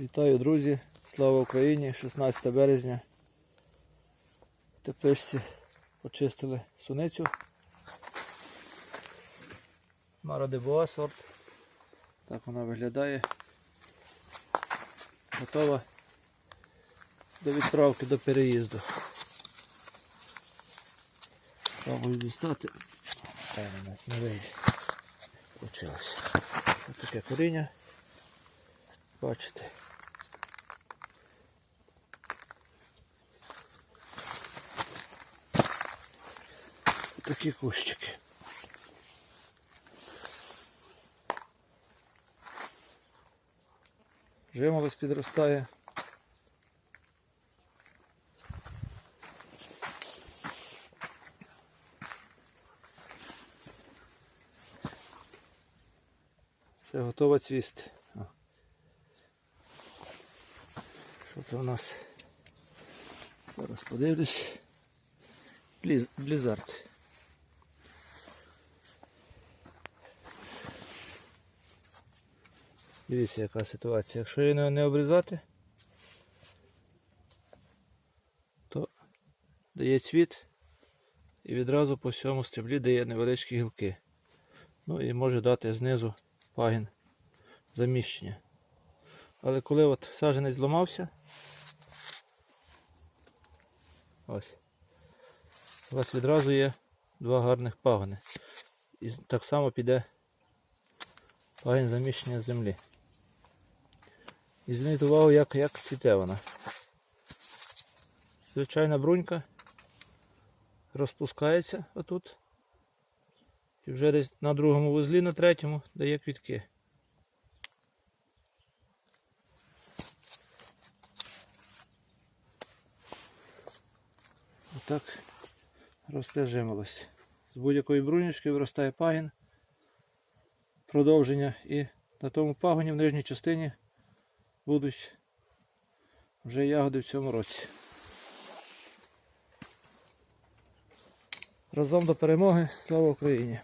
Вітаю, друзі! Слава Україні! 16 березня. Тепличці почистили суницю. Мара де Боа сорт. Так вона виглядає. Готова до відправки до переїзду. Пробую дістати. Та не вийде. Получилось. Ось таке коріння. Бачите. Такі кущики. Жимолость підростає. Ще готова цвісти. Що це у нас? Зараз подивлюсь. Бліз... Блізард. Дивіться, яка ситуація. Якщо її не- обрізати, то дає цвіт і відразу по всьому стеблі дає невеличкі гілки. Ну і може дати знизу пагін заміщення. Але коли от саджанець зламався, ось, у вас відразу є два гарних пагони. І так само піде пагін заміщення землі. І зверніть увагу, як, як цвіте вона. Звичайна брунька розпускається отут. І вже десь на другому вузлі, на третьому дає квітки. Отак росте жимолость. З будь-якої брунічки виростає пагін, продовження, і на тому пагоні в нижній частині будуть вже ягоди в цьому році. Разом до перемоги. Слава Україні!